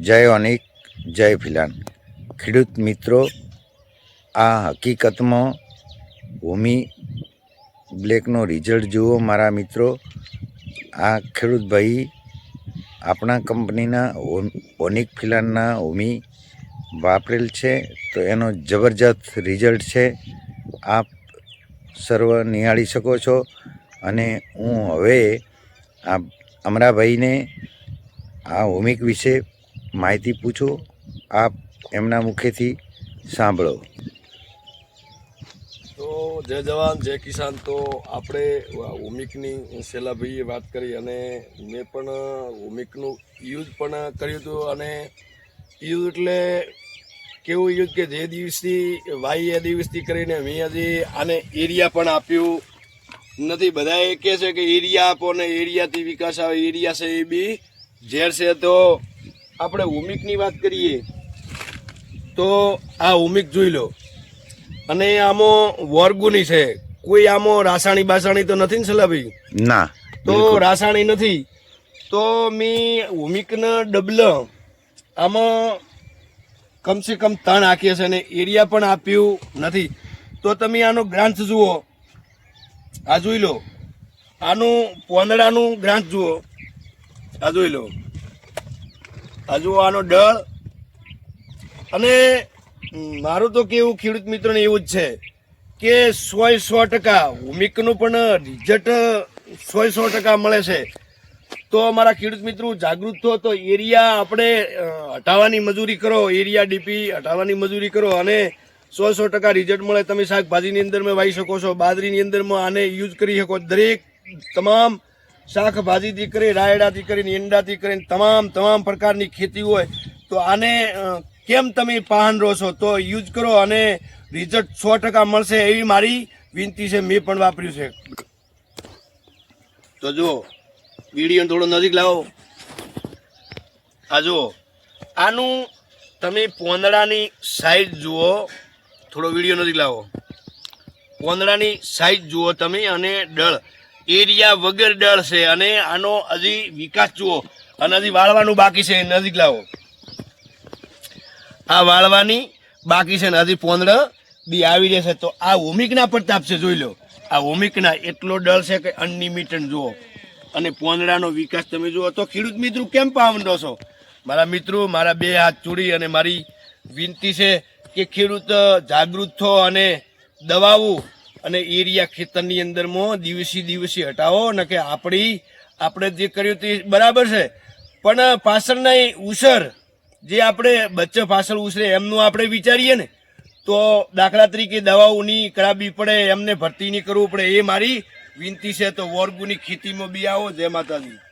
જય અનિક, જય ફિલાન. ખેડૂત મિત્રો, આ હકીકતમાં ભૂમિ બ્લેકનો રિઝલ્ટ જુઓ મારા મિત્રો. આ ખેડૂત ભાઈ આપણા કંપનીના ઓન- ઓનિક ફિલાનના હોમી વાપરેલ છે, તો એનો જબરજસ્ત રિઝલ્ટ છે. આપ સર્વ નિહાળી શકો છો અને હું હવે આ અમરાભાઈને આ હોમિક વિશે માહિતી પૂછો, આપ એમના મુખેથી સાંભળો. તો જય જવાન, જય કિસાન. તો આપણે ઓમિકની શેલાભાઈએ વાત કરી અને મેં પણ ઓમિકનું યુઝ પણ કર્યું હતું અને યુઝ એટલે કેવું યુઝ કે જે દિવસથી, વાઈ એ દિવસથી કરીને મેં હજી આને એરિયા પણ આપ્યું. નથી બધા એ કહે છે કે એરિયા આપો ને એરિયાથી વિકાસ આવે. એરિયા છે એ બી ઝેર છે તો આપણે ઓમિકની વાત કરીએ તો આ ઓમિક જોઈ લો. અને આમાં વર્ગુની છે. કોઈ આમાં રાસાયણી બાસાણી તો નથી ને સલાભાઈ ના તો રાસાયણી નથી. તો મેં ભૂમિકના ડબલ આમાં કમસે કમ ત્રણ આંકીએ છે અને એરિયા પણ આપ્યું નથી. તો તમે આનો ગ્રાંથ જુઓ. આ જોઈ લો. આનું પોંદડાનું ગ્રાંથ જુઓ. આ જોઈ લો. જુઓ આનો ડળ. અને મારું તો કેવું ખેડૂત મિત્રોને એવું જ છે કે સો સો ટકા ભૂમિકનું પણ રિઝલ્ટ સો સો ટકા મળે છે. તો અમારા ખેડૂત મિત્રો જાગૃત થો, તો એરિયા આપણે હટાવવાની મજૂરી કરો, એરિયા ડીપી હટાવવાની મજૂરી કરો અને સો સો ટકા રિઝલ્ટ મળે. તમે શાકભાજીની અંદર મેં વાવી શકો છો, બાજરીની અંદરમાં આને યુઝ કરી શકો. દરેક તમામ શાકભાજીથી કરી રાયડાથી કરીને ઈંડાથી કરીને તમામ તમામ પ્રકારની ખેતી હોય, તો આને કેમ તમે પાહન રહો છો? તો યુઝ કરો અને રિઝલ્ટ સો ટકા મળશે એવી મારી વિનંતી છે, મેં પણ વાપર્યું છે. તો જુઓ વીડિયો થોડો નજીક લાવો. આ જુઓ, આનું તમે પોંદડાની સાઈઝ જુઓ, થોડો વીડિયો નજીક લાવો. પોંદડાની સાઈઝ જુઓ તમે અને ડળ એરિયા વગર ડળ છે અને આનો હજી વિકાસ જુઓ. અને હજી વાળવાનું બાકી છે, નજીક લાવો. આ વાળવાની બાકી છે ને હજી પોંદડા બી આવી રહેશે તો આ ઓમિકના પ્રતાપ છે, જોઈ લો. આ ઓમિકના એટલો ડળ છે કે અનલિમિટેડ જુઓ. અને પોંદડાનો વિકાસ તમે જુઓ તો ખેડૂત મિત્રો કેમ પાવંડો છો? મારા મિત્રો, મારા બે હાથ ચૂડી અને મારી વિનંતી છે કે ખેડૂત જાગૃત થો અને દવાઓ અને એરિયા ખેતરની અંદરમાં દિવસે દિવસે હટાવો ને કે આપણી, આપણે જે કર્યું તે બરાબર છે. પણ પાછળના એ ઉસર જે આપણે બચ્ચે પાછળ ઉછરે એમનું આપણે વિચારીએ ને, તો દાખલા તરીકે દવાઓની કરાવી પડે, એમને ભરતી નહીં કરવું પડે, એ મારી વિનંતી છે. તો વોર્ગુની ખેતીમાં બી આવો. જય માતાજી.